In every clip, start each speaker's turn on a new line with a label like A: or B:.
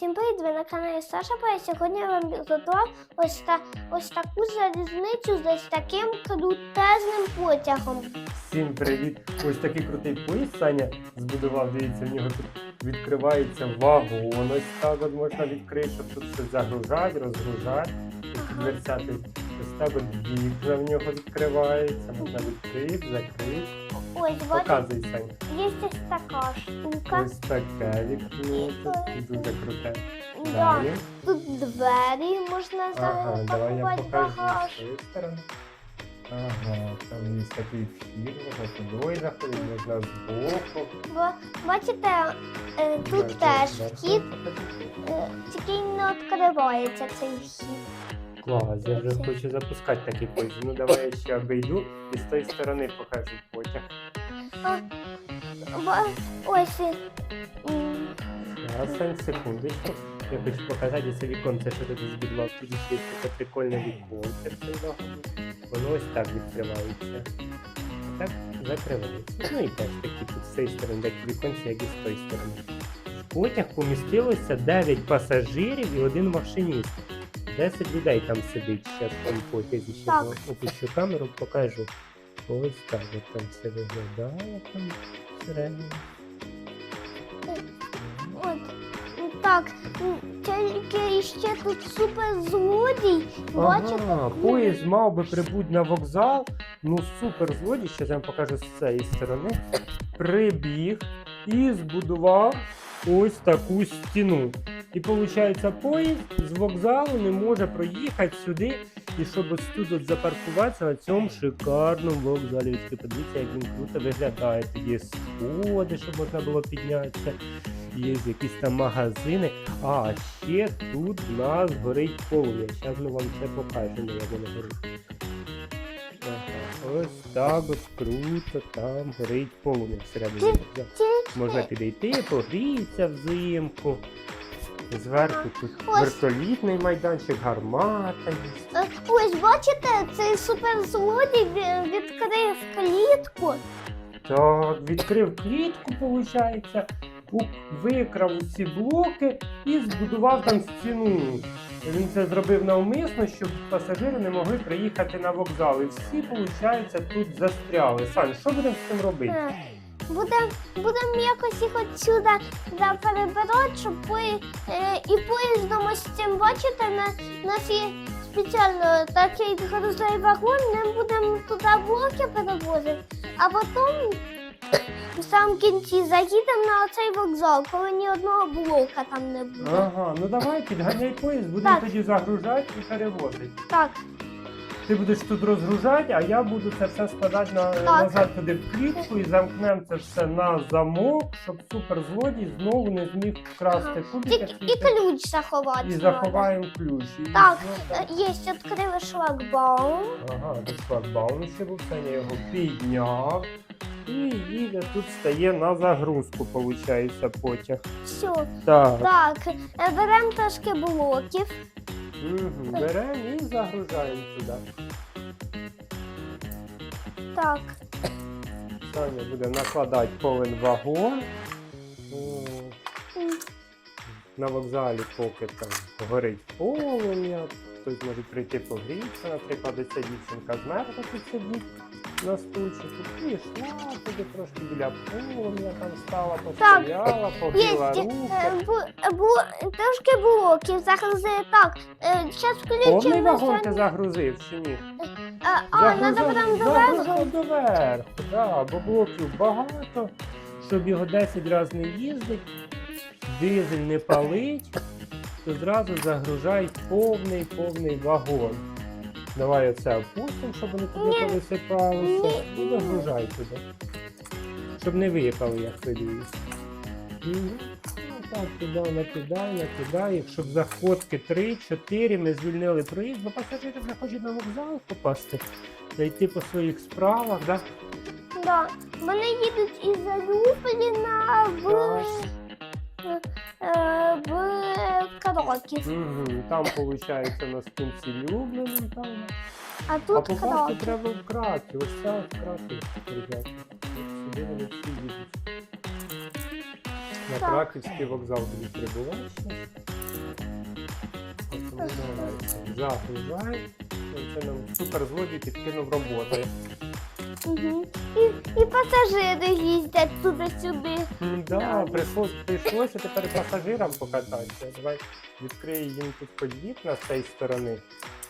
A: Всім привіт, ви на каналі Саша Пай. Сьогодні я вам підготував ось, та, ось таку залізницю з ось таким крутезним потягом.
B: Всім привіт! Ось такий крутий поїзд Саня збудував. Дивіться, в нього тут відкривається вагон. Ось так от можна відкрити, щоб тут все загружати, розгружати.
A: Ага.
B: Дверцяти ось так от вікна в нього відкриваються, можна відкрити, закрити.
A: Ось,
B: Показуй, Саня.
A: є ось така штука.
B: Ось таке вікно. Тут дуже круте.
A: Да.
B: Далі.
A: Тут двері можна
B: Ага, давай я
A: запакувати
B: покажу
A: багаж.
B: з цієї сторони. Ага, там є такий вхід, можна туди заходити, можна збоку.
A: Бо, бачите, е, тут теж вхід, е, тільки не відкривається цей вхід.
B: Клас, я вже хочу запускати такий поїзд. Ну давай я ще обійду і з тої сторони покажу потяг.
A: Ось.
B: Зараз Сань, секундочку. Я хочу показати це віконце, що тут збудував. Тут є таке прикольне віконце. Воно ось так відкривається. Так закривається. Ну і теж такі тут з цієї сторони, такі віконці, як і з тої сторони. В потяг помістилося 9 пасажирів і один машиніст. 10 людей там сидить в тому потязі. Ще
A: Так.
B: опущу камеру, покажу. Ось так от там все виглядає там всередині.
A: От, ну, так, м, тільки ще тут супер злодій. Бачите?
B: Ага, поїзд мав би прибути на вокзал. Ну супер злодій, ще я вам покажу з цієї сторони. Прибіг і збудував ось таку стіну. І виходить, поїзд з вокзалу не може проїхати сюди. І щоб ось тут от запаркуватися на цьому шикарному вокзалі. Подивіться, як він круто виглядає. Тут є сходи, щоб можна було піднятися. Є якісь там магазини. А ще тут в нас горить полум'я. Зараз ми вам це покажемо, як воно горить. Ось так от круто, там горить полум'я всередині. Можна підійти, погрітися взимку. Зверху тут
A: Ось.
B: вертолітний майданчик, гармата є.
A: Е, Ось бачите, цей суперзлодій ві- відкрив клітку.
B: Так, відкрив клітку, виходить, викрав ці блоки і збудував там стіну. Він це зробив навмисно, щоб пасажири не могли приїхати на вокзал. І всі, виходить, тут застряли. Сань, що будемо з цим робити?
A: Е, Будемо будем якось їх отсюди да, перебирати, щоб пої... е, і поїздом ось цим бачите на, на фі... спеціально такий грузовий вагон, ми будемо туди блоки перевозити, а потім в самому кінці заїдемо на цей вокзал, коли ні одного блока там не буде.
B: Ага, ну давай, підганяй поїзд, будемо
A: Так.
B: тоді загружати і перевозити.
A: Так,
B: Ти будеш тут розгружати, а я буду це все складати на, назад туди в клітку і замкнемо це все на замок, щоб суперзлодій знову не зміг вкрасти кубики.
A: і, і ключ заховати.
B: І заховаємо ключ. І
A: Так, Е, Є, відкрили шлагбаум.
B: Ага, тут шлагбаум ще був, Саня його підняв. І їде, тут стає на загрузку, виходить, потяг.
A: Все.
B: Так,
A: Так, е, беремо трошки блоків.
B: Угу. беремо і загружаємо сюди.
A: Так,
B: Саня буде накладати повен вагон. На вокзалі поки там горить полум'я, хтось може прийти погрітися, наприклад, ця дівчинка змерзла тут сидить на стульчику, пішла туди трошки біля полум'я, там стала, постояла, погріла
A: е,
B: руки.
A: бу- трошки блоків загрузили. Так, зараз
B: Повний вагон ти загрузив чи ні?
A: Е, А, треба прям доверху.
B: загрузив доверху, да, бо блоків багато, щоб його 10 разів не їздить, дизель не палить, то зразу загружай повний повний вагон. Давай оце опустимо, щоб вони туди повисипалися. І загружай туди. Щоб не виїхали, як. Мгм. Ну, Так, туди накидай, накидай. Якщо б заходки 3-4, ми звільнили проїзд, бо пасажири вже хочуть на вокзал попасти, зайти по своїх справах, да?
A: Да. Вони їдуть із Любліна в, е, в Кроків.
B: Угу. Там, виходить, у нас в кінці там.
A: А
B: А
A: тут
B: попасти
A: Кроків.
B: треба в. Ось це в ребята. От Сюди вони всі їдуть. На
A: Так.
B: Краківський вокзал будуть прибувати. От. Загружай. Це нам супер злодій підкинув роботи.
A: Угу. І, і пасажири їздять туди-сюди.
B: Да, прийшлось, прийшлося тепер пасажирам покататися. Давай відкрию їм тут хоч вікна з цієї сторони,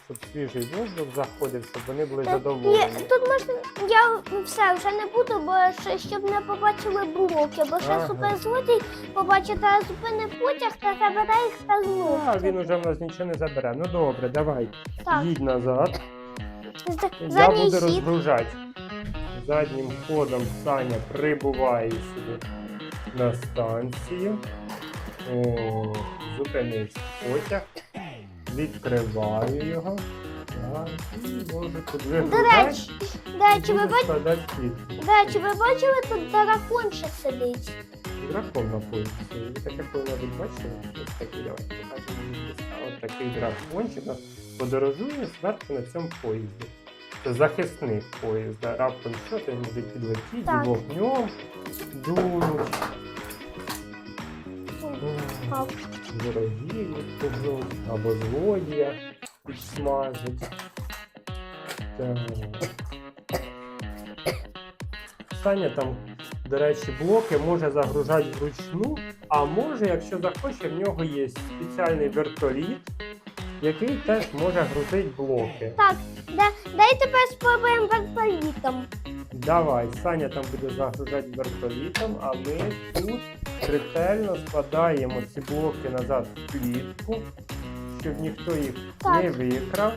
B: щоб свіжий воздух заходив, щоб вони були
A: Та
B: задоволені.
A: Є, тут можна, я все вже не буду, бо ще, щоб не побачили блоки, бо ще
B: Ага.
A: суперзлодій побачить та зупини потяг та забере їх та.
B: А, він уже в нас нічого не забере. Ну добре, давай.
A: Так,
B: Їдь назад.
A: з-
B: Я
A: задній
B: буду
A: хід.
B: розгружати. Заднім ходом Саня прибуває сюди на станцію. О, зупинився потяг. Відкриваю його. Так, і можу
A: До речі, до речі, ви бачите, до речі, ви бачили, тут дракон ще сидить.
B: Дракон на поїзді. Ви таке коли-небудь бачили? Ось такий, давайте покажемо. Ось такий дракончик у нас подорожує зверху на цьому поїзді. Захисник поїзда. Раптом що то він може підлетіти
A: Так.
B: вогнем дунуть. Відпугнуть, або злодія підсмажить. Так. Саня там, до речі, блоки може загружати вручну, а може, якщо захоче, в нього є спеціальний вертоліт, який теж може грузити блоки.
A: Так, да, дай тепер спробуємо вертолітом.
B: Давай, Саня там буде загружати вертолітом, а ми тут ретельно складаємо ці блоки назад в клітку, щоб ніхто їх
A: Так.
B: не викрав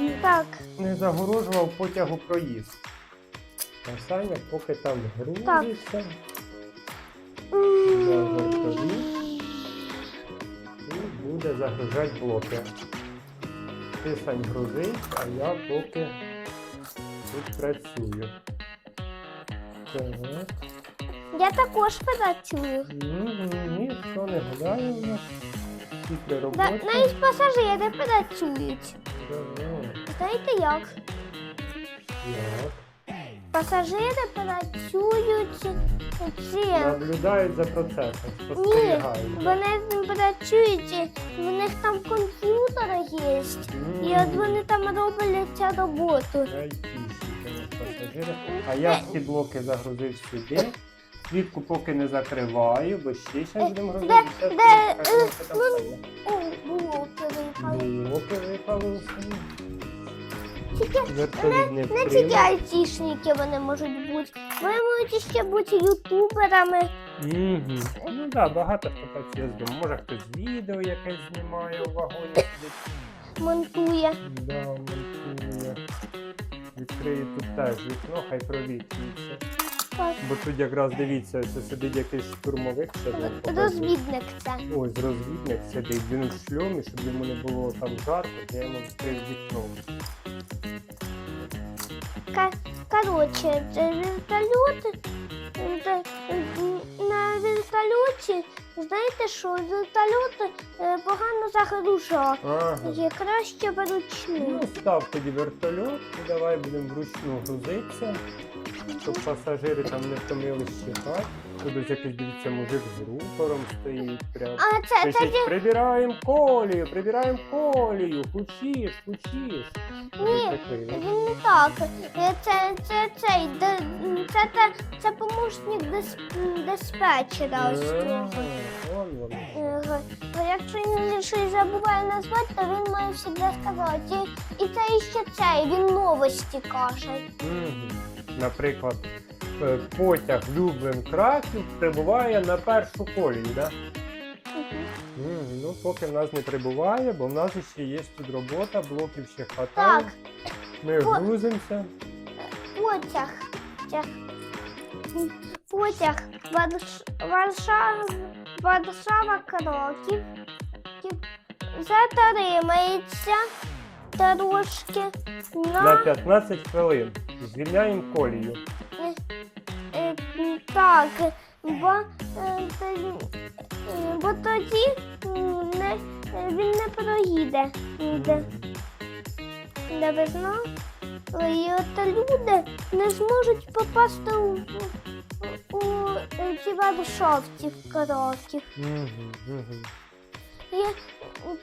B: і
A: Так,
B: не загорожував потягу проїзд. А Саня поки там грузиться загружати блоки. Ти Сань грузись, а я поки тут працюю. Так.
A: я також працюю.
B: Мгм, Ніхто не гуляє у нас.
A: Да, навіть пасажири працюють.
B: Давай.
A: Знаєте як?
B: Як?
A: Пасажири працюють цим.
B: Наблюдають за процесом,
A: Ні,
B: спостерігають.
A: вони працюють, в них там комп'ютер є. І от вони там роблять роботу.
B: Айтішники у пасажири. А я ці блоки загрузив сюди. Свідку поки не закриваю, бо ще зараз будемо грузити.
A: де-
B: Щас
A: де,
B: що там
A: ну. О, блоки випали.
B: Блоки.
A: Тільки
B: не
A: не тільки айтішники вони можуть бути. Вони можуть ще бути ютуберами.
B: Мгм. Ну так, да, багато хто працює з дому. Може хтось відео якесь знімає у вагоні.
A: Монтує.
B: Да, монтує. Відкрию тут теж вікно, хай провітрюється. Бо тут якраз дивіться, ось сидить якийсь штурмовик.
A: Розвідник це.
B: Ось розвідник сидить, він у шльомі, щоб йому не було там жарко, я йому відкрив вікно.
A: Це вертольот. На вертольоті, знаєте що, вертольот е, погано загружав.
B: Ага.
A: Є краще вручну.
B: Ну, став тоді вертольот, давай будемо вручну грузитися, щоб пасажири там не втомились чекати. Тут ось якийсь дивіться мужик з рупором стоїть прямо.
A: А це, це,
B: Кричить, прибираємо колію, прибираємо колію, хучиш, хучиш.
A: Ні, він не так. Е, Це, це, цей, де- це, це, це помощник дис, диспетчера ось цього.
B: вон воно.
A: Е, Якщо він щось забуває назвати, то він має завжди сказати. І, і це іще цей, він новості каже.
B: Наприклад, е, потяг Люблин Краків прибуває на першу колію, да?
A: Мгм.
B: Ну, поки в нас не прибуває, бо в нас ще є тут робота, блоків ще хватає.
A: Так,
B: Ми
A: По-
B: грузимося.
A: потяг. Потяг. Потяг. Варш... Варшава, Варшава Кроків. Затримається трошки
B: На
A: на
B: 15 хвилин. Звільняємо колію.
A: Е, м, Так, бо, е, тоді- е, бо тоді м, не, е, він не проїде ніде. Де ви знали? І люди не зможуть попасти у, у, е, ті маршовці кроків.
B: Угу, угу.
A: І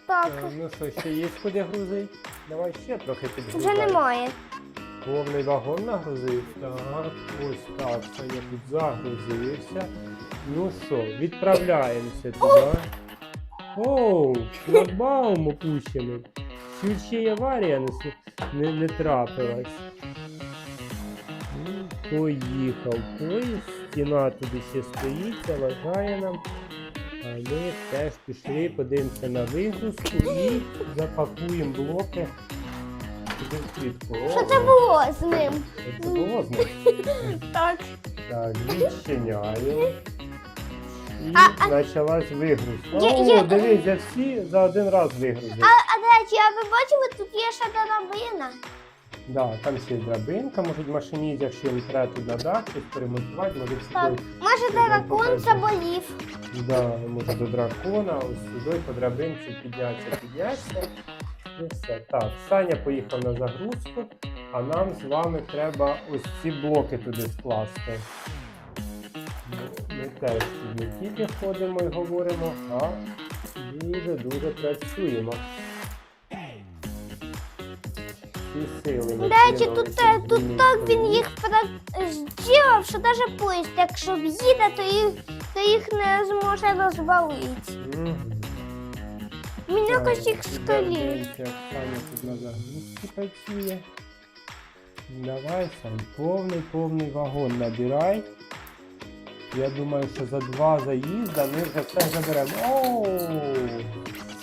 A: так,
B: Ну що, ще є куди грузить? Давай ще трохи
A: вже немає.
B: Повний вагон нагрузив. Так, ось так, це я тут загрузився. Ну що, відправляємося туди. Оу, шлагбаум опущений. Чуть ще й аварія не, не, не трапилась. Ну, Поїхав поїзд, стіна туди ще стоїть, заважає нам. А ми теж пішли, подивимося на вигрузку і запакуємо блоки. Туди.
A: Що це було з ним?
B: Це було з ним.
A: Так.
B: Так, відчиняємо. І
A: А-
B: почалась вигрузка. О,
A: є-
B: дивись, я всі за один раз вигрузив.
A: А, а до речі, а ви бачили, тут є ще драбина?
B: Да, там ще є драбинка, можуть машиніст, якщо їм треба на дах, щось перемонтувати, може
A: Так.
B: сюди.
A: Може, дракон заболів.
B: Да, може до дракона, ось сюди по драбинці піднятися, піднятися. І все. Так, Саня поїхав на загрузку, а нам з вами треба ось ці блоки туди скласти. Ми теж не тільки ходимо і говоримо, а дуже-дуже працюємо.
A: До речі, тут, е, тут так він їх зробив, що навіть поїзд, якщо в'їде, то їх, то їх не зможе розвалити.
B: Так,
A: їх столі.
B: Саня тут на загрузці працює. Давай, Сань, повний повний вагон набирай. Я думаю, що за два заїзда ми вже все заберемо. Оу!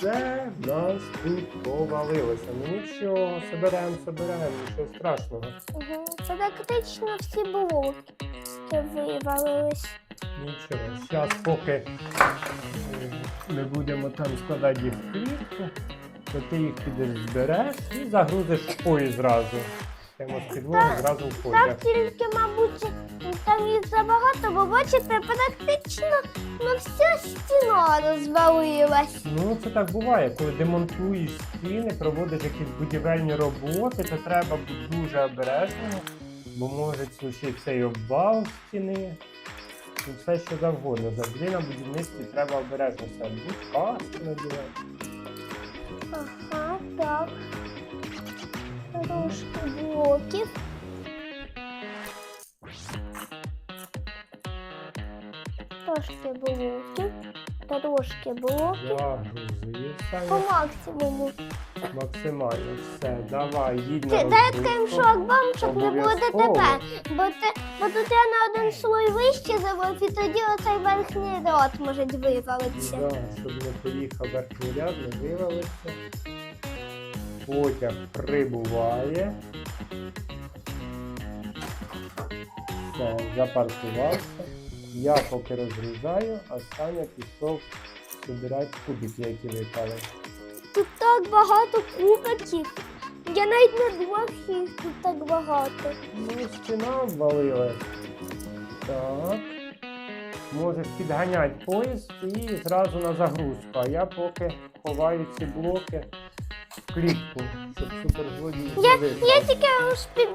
B: Це в нас тут повалилося. Ну нічого, соберемо, соберемо, нічого страшного.
A: Угу. Це практично всі блоки вивалились.
B: Нічого. Зараз поки е, ми будемо там складати їх в клітку, то ти їх підеш збереш і загрузиш в поїзд зразу. Прямо з підлоги зразу в поїзд.
A: Так тільки, мабуть, там їх забагато, бо бачите, практично ну, вся стіна розвалилась.
B: Ну, це так буває, коли демонтуєш стіни, проводиш якісь будівельні роботи, то треба бути дуже обережним, бо може случитися і обвал стіни. Все що завгодно. Завжди на будівництві треба обережно себе. Будь каски надівати.
A: Ага, так. Трошки блоків. Трошки блоків. Трошки блоків.
B: Загрузив
A: По максимуму.
B: Максимально все. Давай, їдь на
A: Це дай
B: розгрузку.
A: щоб не
B: Обов'язково.
A: ДТП. Бо, те, бо тут я на один слой вище завив, і тоді оцей верхній рот може вивалитися.
B: Да, щоб не поїхав верхній ряд, не вивалився. Потяг прибуває. Все, запаркувався. Я поки розгружаю, а Саня пішов збирати кубики, які випали.
A: Тут так багато кубиків. Я навіть не думав, що їх тут так багато.
B: Ну, стіна обвалилась. Так. Можеш підганяти поїзд і зразу на загрузку. А я поки ховаю ці блоки в клітку, щоб суперзлодій
A: Я,
B: не
A: я тільки успів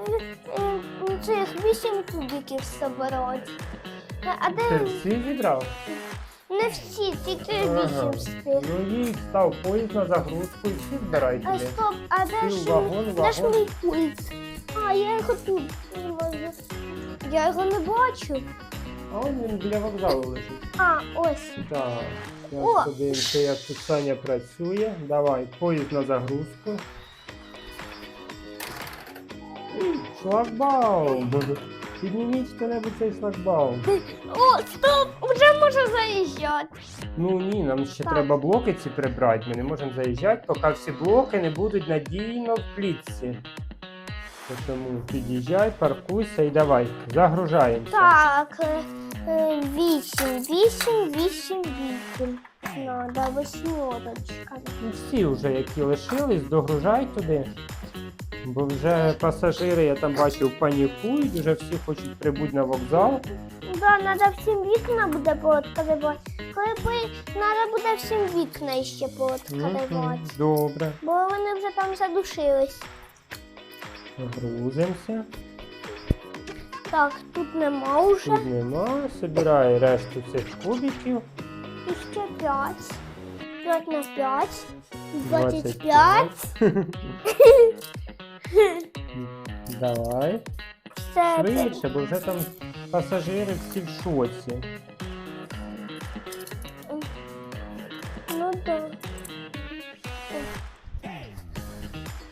A: е, цих вісім кубиків собирати. А
B: Ти
A: де
B: всі зібрав?
A: Не всі, тільки вісім встиг.
B: Ну їй став поїзд на загрузку і всі збирай
A: А
B: туди.
A: стоп, а де
B: Сів
A: ж,
B: вагон,
A: де ж
B: вагон.
A: мій пульт? А, я його тут. Я його не бачу.
B: А он він біля вокзалу лежить.
A: А, ось.
B: Так.
A: О!
B: Зараз подивимося, як тут Саня працює. Давай, поїзд на загрузку. Шлагбаум! Підніміть хто-небудь цей шлагбаум.
A: О, стоп! Заїжджати.
B: Ну ні, нам ще
A: Так.
B: треба блоки ці прибрати. Ми не можемо заїжджати, поки всі блоки не будуть надійно в клітці. Тому під'їжджай, паркуйся і давай, загружаємося.
A: Так, е, е, вісім, вісім, вісім, вісім. Надо восьмерочка.
B: Ну, Всі вже, які лишились, догружай туди. Бо вже пасажири, я там бачив, панікують, вже всі хочуть прибути на вокзал.
A: Да, треба всім вікна буде пооткривати. Коли пої... треба буде всім вікна ще пооткривати.
B: Добре.
A: Бо вони вже там задушились.
B: Грузимося.
A: Так, тут нема уже.
B: Тут нема. Собирай решту цих кубиків.
A: І ще 5. 5 на 5. 25.
B: Давай.
A: Все.
B: Швидше, бо вже там пасажири всі в шоці.
A: Ну так.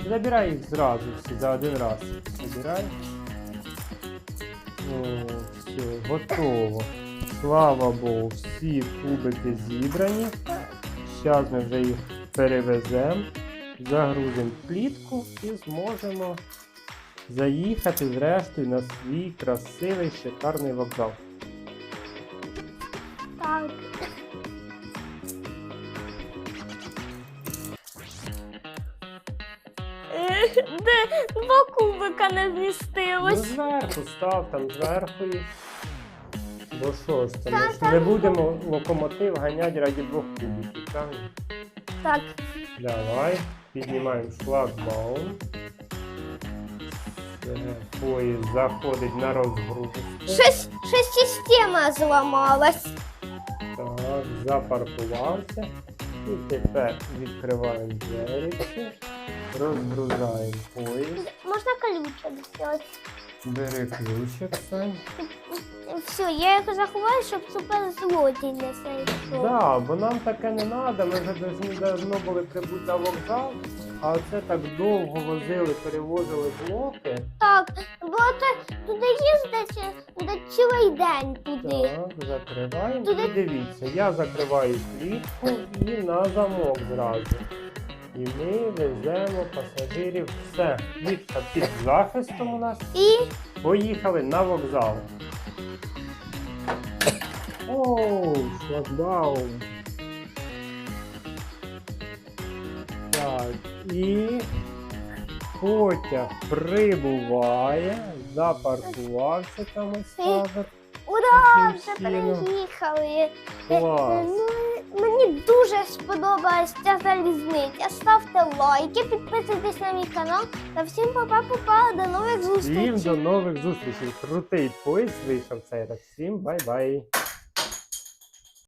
B: Забирай їх зразу всі за один раз. Забирай. О, все, готово. Слава Богу, всі кубики зібрані. Зараз ми вже їх перевеземо, загрузимо в клітку і зможемо заїхати зрештою на свій красивий шикарний вокзал.
A: Так. Де два кубика не
B: Ну,
A: вмістилось.
B: зверху став там зверху. Бо що ж це? Ми ж не будемо локомотив ганяти раді двох кубиків, правильно?
A: Так,
B: Давай, піднімаємо шлагбаум. Все, Поїзд заходить на розгрузку.
A: щось, щось система зламалась.
B: Так, запаркувався. І тепер відкриваємо двері, розгружаємо поїзд.
A: Можна колючок взяти.
B: Бери ключик, Сань.
A: Все, я їх заховаю, щоб суперзлодій не зайшов.
B: Да, бо нам таке не треба, ми вже должні давно були прибути на вокзал, а оце так довго возили, перевозили блоки.
A: Так, бо це туди їздить до цілий день туди.
B: Так, закриваємо.
A: Туди-
B: І дивіться, я закриваю клітку і на замок зразу. І ми веземо пасажирів. Все, клітка під захистом у нас.
A: І
B: Поїхали на вокзал. Оу, шлагбаум. Так, і потяг прибуває, запаркувався там ось
A: ура! Вже
B: чином.
A: переїхали.
B: Клас.
A: Ну, Мені дуже сподобалась ця залізниця. Ставте лайки, підписуйтесь на мій канал. Та всім па-па-па-па, до нових
B: Всім до нових зустрічей. Крутий поїзд вийшов цей раз. Всім бай-бай.